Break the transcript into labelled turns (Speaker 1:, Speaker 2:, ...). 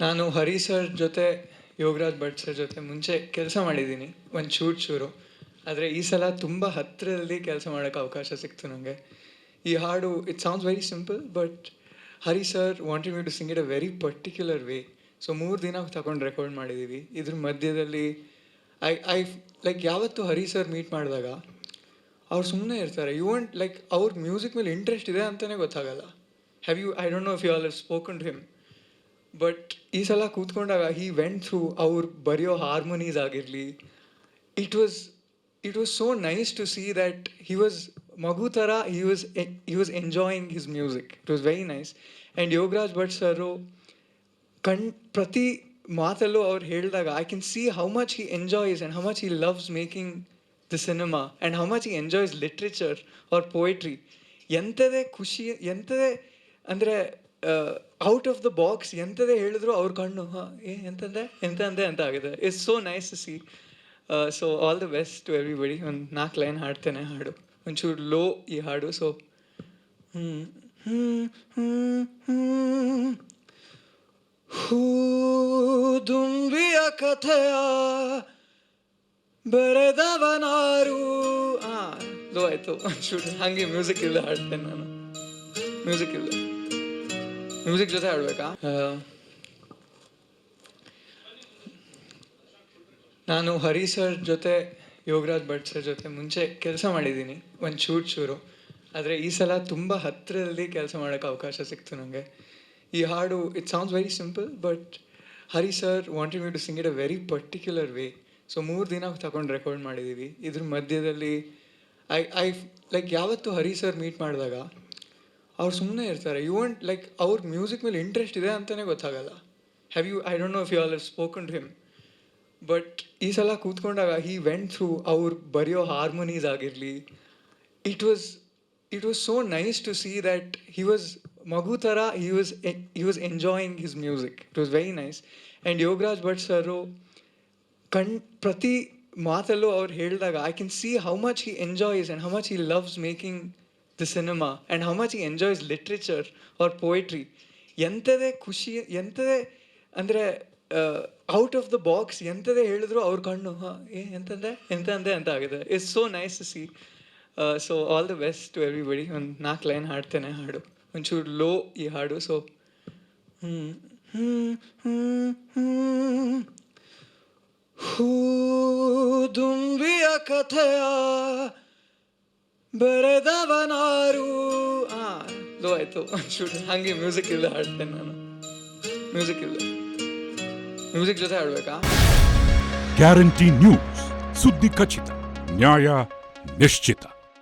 Speaker 1: ನಾನು ಹರಿ ಸರ್ ಜೊತೆ, ಯೋಗರಾಜ್ ಭಟ್ ಸರ್ ಜೊತೆ ಮುಂಚೆ ಕೆಲಸ ಮಾಡಿದ್ದೀನಿ, ಒಂದು ಶೂಟ್ ಶೂರು. ಆದರೆ ಈ ಸಲ ತುಂಬ ಹತ್ತಿರದಲ್ಲಿ ಕೆಲಸ ಮಾಡೋಕ್ಕೆ ಅವಕಾಶ ಸಿಕ್ತು ನನಗೆ ಈ ಹಾಡು it sounds very simple but Hari sir wanted me to sing it a very particular way so ಮೂರು ದಿನ ತಗೊಂಡು ರೆಕಾರ್ಡ್ ಮಾಡಿದ್ದೀವಿ ಇದ್ರ ಮಧ್ಯದಲ್ಲಿ ಐ ಐ ಲೈಕ್ ಯಾವತ್ತು ಹರಿ ಸರ್ ಮೀಟ್ ಮಾಡಿದಾಗ ಅವ್ರು ಸುಮ್ಮನೆ ಇರ್ತಾರೆ. ಯು ವಾಂಟ್ ಲೈಕ್ ಅವ್ರ ಮ್ಯೂಸಿಕ್ ಮೇಲೆ ಇಂಟ್ರೆಸ್ಟ್ ಇದೆ ಅಂತಲೇ ಗೊತ್ತಾಗಲ್ಲ. Have you I don't know if you all spoken to him but ಈ ಸಲ ಕೂತ್ಕೊಂಡಾಗ ಹಿ ವೆಂಟ್ ಥ್ರೂ ಅವ್ರು ಬರೆಯೋ ಹಾರ್ಮೋನೀಸ್ ಆಗಿರಲಿ. It was it was so nice to see that he was ಮಗು ಥರ he was he was enjoying his music it was very nice and Yogaraj Bhat sir ಕಣ್ ಪ್ರತಿ ಮಾತಲ್ಲೂ ಅವ್ರು ಹೇಳಿದಾಗ I can see how much he enjoys and how much he loves making the cinema and how much he enjoys literature or poetry ಎಂಥದೇ ಖುಷಿ, ಎಂಥದೇ ಅಂದರೆ out of the box ಎಂಥದೇ ಹೇಳಿದ್ರು ಅವ್ರ ಕಣ್ಣು, ಹಾಂ, ಏ, ಎಂತಂದೆ ಎಂತ ಅಂದೆ ಅಂತ ಆಗಿದೆ. It's so nice see so all the best to everybody ಒಂದು ನಾಲ್ಕು ಲೈನ್ ಹಾಡ್ತೇನೆ, ಹಾಡು. ಒಂಚೂರು ಲೋ ಈ ಹಾಡು ಸೊ ಹ್ಞೂ ಹ್ಞೂ ಹ್ಞೂ ಹ್ಞೂ ಆ ಲೋ ಆಯ್ತು. ಒಂಚೂರು ಹಾಗೆ ಮ್ಯೂಸಿಕ್ ಇಲ್ಲ ಹಾಡ್ತೇನೆ ನಾನು. ಮ್ಯೂಸಿಕ್ ಇಲ್ಲ ಮ್ಯೂಸಿಕ್ ಜೊತೆ ಹಾಡ್ಬೇಕಾ? ನಾನು ಹರಿ ಸರ್ ಜೊತೆ, ಯೋಗರಾಜ್ ಭಟ್ ಸರ್ ಜೊತೆ ಮುಂಚೆ ಕೆಲಸ ಮಾಡಿದ್ದೀನಿ. ಒಂದು ಶೂಟ್ ಶೂರು. ಆದರೆ ಈ ಸಲ ತುಂಬ ಹತ್ತಿರದಲ್ಲಿ ಕೆಲಸ ಮಾಡೋಕ್ಕೆ ಅವಕಾಶ ಸಿಕ್ತು ನನಗೆ ಈ ಹಾಡು it sounds very simple but Hari sir wanted me to sing it a very particular way so ಮೂರು ದಿನ ತಗೊಂಡು ರೆಕಾರ್ಡ್ ಮಾಡಿದ್ದೀವಿ ಇದ್ರ ಮಧ್ಯದಲ್ಲಿ ಐ ಐ ಲೈಕ್ ಯಾವತ್ತು ಹರಿ ಸರ್ ಮೀಟ್ ಮಾಡಿದಾಗ ಅವ್ರು ಸುಮ್ಮನೆ ಇರ್ತಾರೆ. ಯು ವಾಂಟ್ ಲೈಕ್ ಅವ್ರ ಮ್ಯೂಸಿಕ್ ಮೇಲೆ ಇಂಟ್ರೆಸ್ಟ್ ಇದೆ ಅಂತಲೇ ಗೊತ್ತಾಗಲ್ಲ. Have you I don't know if you all spoken to him but ಈ ಸಲ ಕೂತ್ಕೊಂಡಾಗ ಹಿ ವೆಂಟ್ ಥ್ರೂ ಅವ್ರು ಬರೆಯೋ ಹಾರ್ಮೋನೀಸ್ ಆಗಿರಲಿ. It was it was so nice to see that he was ಮಗು ಥರ he was he was enjoying his music it was very nice and Yogaraj Bhat sir ಕಣ್, ಪ್ರತಿ ಮಾತಲ್ಲೂ ಅವ್ರು ಹೇಳಿದಾಗ I can see how much he enjoys and how much he loves making the cinema and how much he enjoys literature or poetry ಎಂಥದೇ ಖುಷಿ, ಎಂಥದೇ ಅಂದರೆ out of the box ಎಂಥದೇ ಹೇಳಿದ್ರು ಅವ್ರ ಕಣ್ಣು, ಹಾಂ, ಏ, ಎಂತಂದೆ ಎಂತಂದೆ ಅಂತ ಆಗಿದೆ. It's so nice to see so all the best to everybody ಒಂದು ನಾಲ್ಕು ಲೈನ್ ಹಾಡ್ತೇನೆ, ಹಾಡು. ಒಂಚೂರು ಲೋ ಈ ಹಾಡು ಸೊ ಹ್ಞೂ ಹ್ಞೂ ಹ್ಞೂ ಹ್ಞೂ ಹೂದುಂಬಿಯ ಕಥೆಯ ಬೆರೆದವನಾರು. ಆ ಲೋ ಆಯ್ತು. ಒಂಚೂರು ಹಾಗೆ ಮ್ಯೂಸಿಕ್ ಇಲ್ಲ ಹಾಡ್ತೇನೆ ನಾನು. ಮ್ಯೂಸಿಕ್ ಇಲ್ಲ ಮ್ಯೂಸಿಕ್ ಜೊತೆ ಹಾಡ್ಬೇಕಾ?
Speaker 2: ಗ್ಯಾರಂಟಿ ನ್ಯೂಸ್ ಸುದ್ದಿ ಖಚಿತ, ನ್ಯಾಯ ನಿಶ್ಚಿತ.